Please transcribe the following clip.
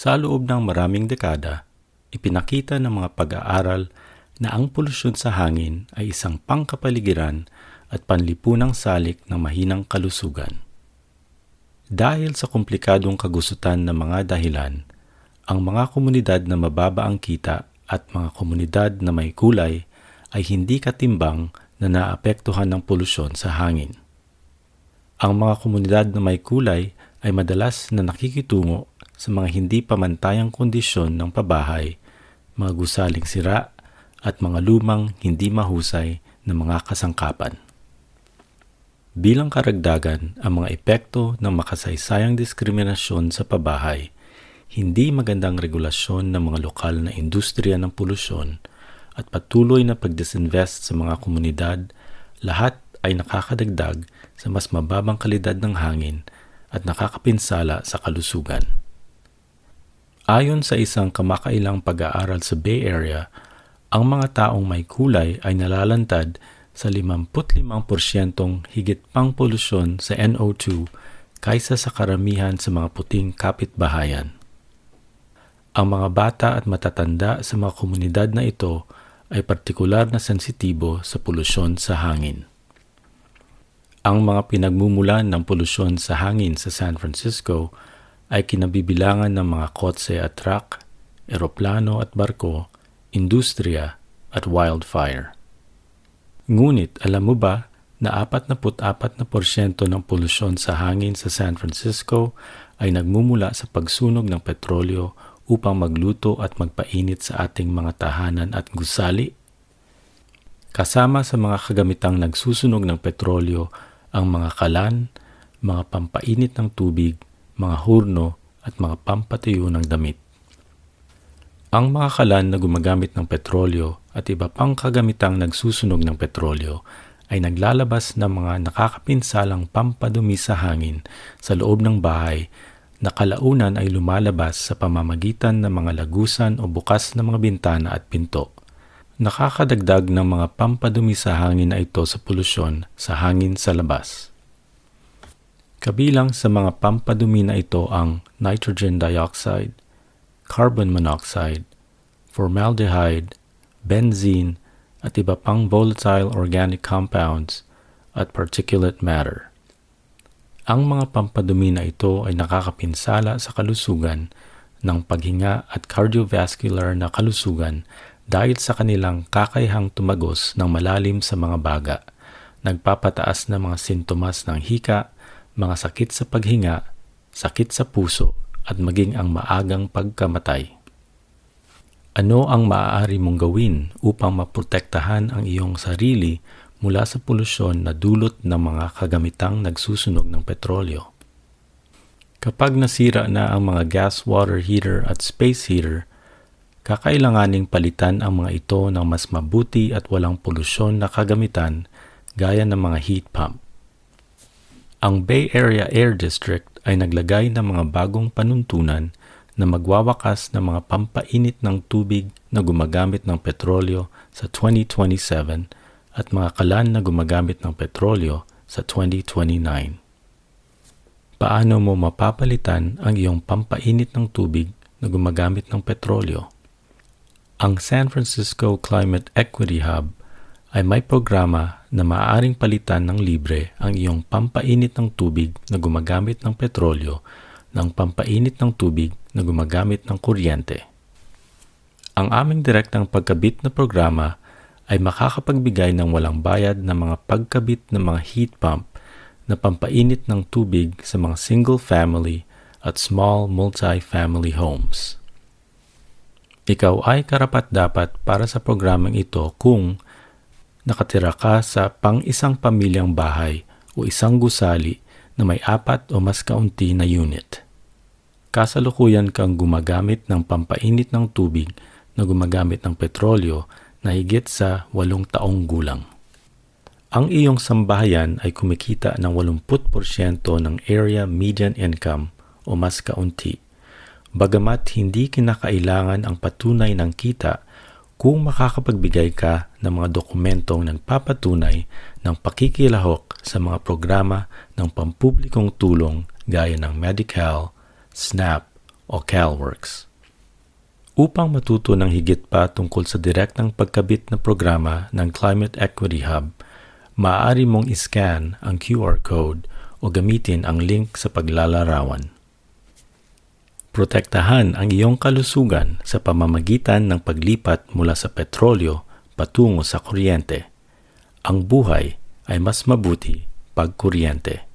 Sa loob ng maraming dekada, ipinakita ng mga pag-aaral na ang polusyon sa hangin ay isang pangkapaligiran at panlipunang salik ng mahinang kalusugan. Dahil sa komplikadong kagustutan ng mga dahilan, ang mga komunidad na mababa ang kita at mga komunidad na may kulay ay hindi katimbang na naapektuhan ng polusyon sa hangin. Ang mga komunidad na may kulay ay madalas na nakikitungo sa mga hindi pamantayang kondisyon ng pabahay, mga gusaling sira at mga lumang hindi mahusay na mga kasangkapan. Bilang karagdagan, ang mga epekto ng makasaysayang diskriminasyon sa pabahay, hindi magandang regulasyon ng mga lokal na industriya ng polusyon at patuloy na pagdisinvest sa mga komunidad, lahat ay nakakadagdag sa mas mababang kalidad ng hangin at nakakapinsala sa kalusugan. Ayon sa isang kamakailang pag-aaral sa Bay Area, ang mga taong may kulay ay nalalantad sa 55% higit pang polusyon sa NO2 kaysa sa karamihan sa mga puting kapitbahayan. Ang mga bata at matatanda sa mga komunidad na ito ay partikular na sensitibo sa polusyon sa hangin. Ang mga pinagmumulan ng polusyon sa hangin sa San Francisco ay kinabibilangan ng mga kotse at truck, eroplano at barko, industriya at wildfire. Ngunit alam mo ba na 44% ng polusyon sa hangin sa San Francisco ay nagmumula sa pagsunog ng petrolyo upang magluto at magpainit sa ating mga tahanan at gusali? Kasama sa mga kagamitang nagsusunog ng petrolyo ang mga kalan, mga pampainit ng tubig, mga hurno at mga pampatayo ng damit. Ang mga kalan na gumagamit ng petrolyo at iba pang kagamitang nagsusunog ng petrolyo ay naglalabas ng mga nakakapinsalang pampadumi sa hangin sa loob ng bahay na kalaunan ay lumalabas sa pamamagitan ng mga lagusan o bukas na mga bintana at pinto. Nakakadagdag ng mga pampadumi sa hangin na ito sa polusyon sa hangin sa labas. Kabilang sa mga pampadumi na ito ang nitrogen dioxide, carbon monoxide, formaldehyde, benzene, at iba pang volatile organic compounds at particulate matter. Ang mga pampadumi na ito ay nakakapinsala sa kalusugan ng paghinga at cardiovascular na kalusugan dahil sa kanilang kakayahang tumagos ng malalim sa mga baga, nagpapataas ng mga sintomas ng hika, mga sakit sa paghinga, sakit sa puso, at maging ang maagang pagkamatay. Ano ang maaari mong gawin upang maprotektahan ang iyong sarili mula sa polusyon na dulot ng mga kagamitang nagsusunog ng petrolyo? Kapag nasira na ang mga gas water heater at space heater, kakailanganing palitan ang mga ito ng mas mabuti at walang polusyon na kagamitan gaya ng mga heat pump. Ang Bay Area Air District ay naglagay ng mga bagong panuntunan na magwawakas ng mga pampainit ng tubig na gumagamit ng petrolyo sa 2027 at mga kalan na gumagamit ng petrolyo sa 2029. Paano mo mapapalitan ang iyong pampainit ng tubig na gumagamit ng petrolyo? Ang San Francisco Climate Equity Hub ay may programa na maaaring palitan ng libre ang iyong pampainit ng tubig na gumagamit ng petrolyo ng pampainit ng tubig na gumagamit ng kuryente. Ang aming direktang pagkabit na programa ay makakapagbigay ng walang bayad ng mga pagkabit ng mga heat pump na pampainit ng tubig sa mga single-family at small multi-family homes. Ikaw ay karapat-dapat para sa programang ito kung nakatira ka sa pang-isang pamilyang bahay o isang gusali na may apat o mas kaunti na unit. Kasalukuyan kang gumagamit ng pampainit ng tubig na gumagamit ng petrolyo na higit sa walong taong gulang. Ang iyong sambahayan ay kumikita ng 80% ng area median income o mas kaunti. Bagamat hindi kinakailangan ang patunay ng kita kung makakapagbigay ka ng mga dokumentong nagpapatunay ng pakikilahok sa mga programa ng pampublikong tulong gaya ng Medical, SNAP o CalWorks. Upang matuto ng higit pa tungkol sa direktang pagkabit na programa ng Climate Equity Hub, maaari mong iscan ang QR code o gamitin ang link sa paglalarawan. Protektahan ang iyong kalusugan sa pamamagitan ng paglipat mula sa petrolyo patungo sa kuryente. Ang buhay ay mas mabuti pag kuryente.